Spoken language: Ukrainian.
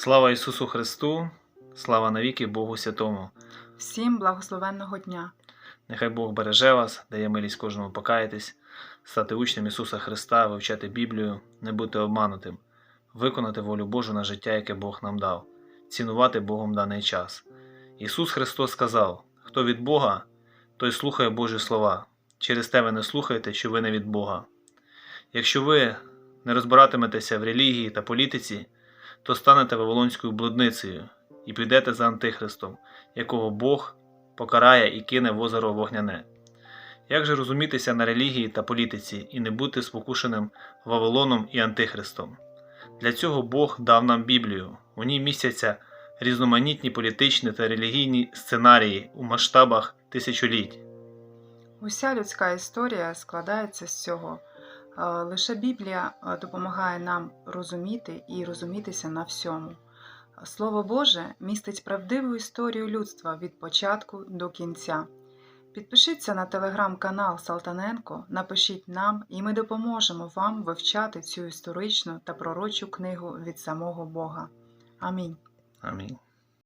Слава Ісусу Христу, слава навіки Богу Святому. Всім благословенного дня! Нехай Бог береже вас, дає милість кожному покаятись, стати учнем Ісуса Христа, вивчати Біблію, не бути обманутим, виконати волю Божу на життя, яке Бог нам дав, цінувати Богом даний час. Ісус Христос сказав: Хто від Бога, той слухає Божі слова. Через те ви не слухаєте, що ви не від Бога. Якщо ви не розбиратиметеся в релігії та політиці, то станете вавилонською блудницею і підете за Антихристом, якого Бог покарає і кине в озеро вогняне. Як же розумітися на релігії та політиці і не бути спокушеним Вавилоном і Антихристом? Для цього Бог дав нам Біблію. У ній містяться різноманітні політичні та релігійні сценарії у масштабах тисячоліть. Уся людська історія складається з цього. Е, Лише Біблія е, допомагає нам розуміти і розумітися на всьому. Слово Боже містить правдиву історію людства від початку до кінця. Підпишіться на телеграм-канал Салтаненко, напишіть нам, і ми допоможемо вам вивчати цю історичну та пророчу книгу від самого Бога. Амінь. Амінь.